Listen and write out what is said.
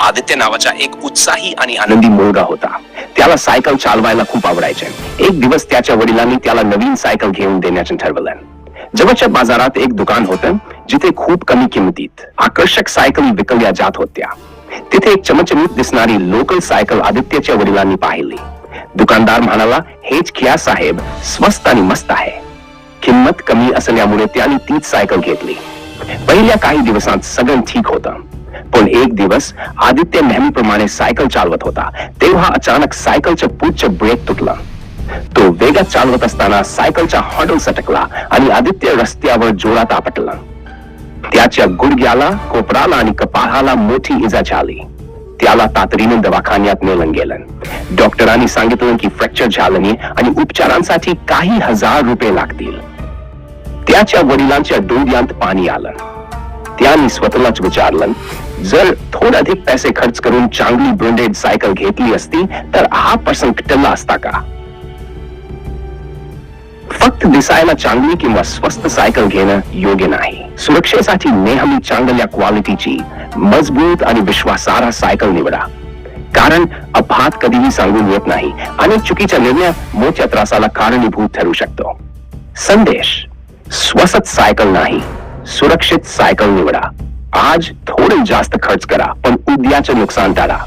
आदित्य नावाचा एक उत्साही आणि आनंदी मुलगा होता. त्याला सायकल चालवायला खूप आवडायचे. एक दिवस त्याच्या वडिलांनी त्याला नवीन सायकल घेऊन देण्याचे ठरवलं. जवळच्या बाजारात एक दुकान होतं जिथे खूप कमी किमतीत आकर्षक सायकल विकल्या जात होत्या. तिथे एक चमचमीत दिसणारी लोकल सायकल आदित्यच्या वडिलांनी पाहिली. दुकानदार म्हणाला हेच घ्या साहेब स्वस्त आणि मस्त आहे. किंमत कमी असल्यामुळे त्याने तीच सायकल घेतली. पहिल्या काही दिवसात सगळं ठीक होतं. पण एक दिवस आदित्य नेहमीप्रमाणे सायकल चालवत होता. तेव्हा अचानक सायकलच्या पुढचं ब्रेक तुटला. तो वेगात चालवत असताना सायकलचा हॉडल सटकला आणि आदित्य रस्त्यावर जोरात आपटला. त्याच्या गुडघ्याला कोपराला आणि कपाळाला मोठी इजा झाली त्याला तातडीने दवाखान्यात नेलं गेलं. डॉक्टरांनी सांगितलं की फ्रॅक्चर झाल्याने आणि उपचारांसाठी काही हजार रुपये लागतील. त्याच्या वडिलांच्या डोळ्यांत पाणी आलं. त्यांनी स्वतःलाच विचारलं जर थोडे अधिक पैसे खर्च करून चांगली ब्रँडेड सायकल घेतली असती तर हा प्रसंग टळला असता का? फक्त दिसायला चांगली किंवा स्वस्त सायकल घेणं योग्य नाही. सुरक्षेसाठी नेहमी चांगल्या क्वालिटीची मजबूत आणि विश्वासार्ह सायकल निवडा. कारण अपघात कधीही सांगून येत नाही आणि चुकीचा निर्णय मोठ्या त्रासाला कारणीभूत ठरू शकतो. संदेश स्वस्त सायकल नाही. सुरक्षित सायकल निवडा. आज थोडे जास्त खर्च करा पण उद्याचे नुकसान टाळा.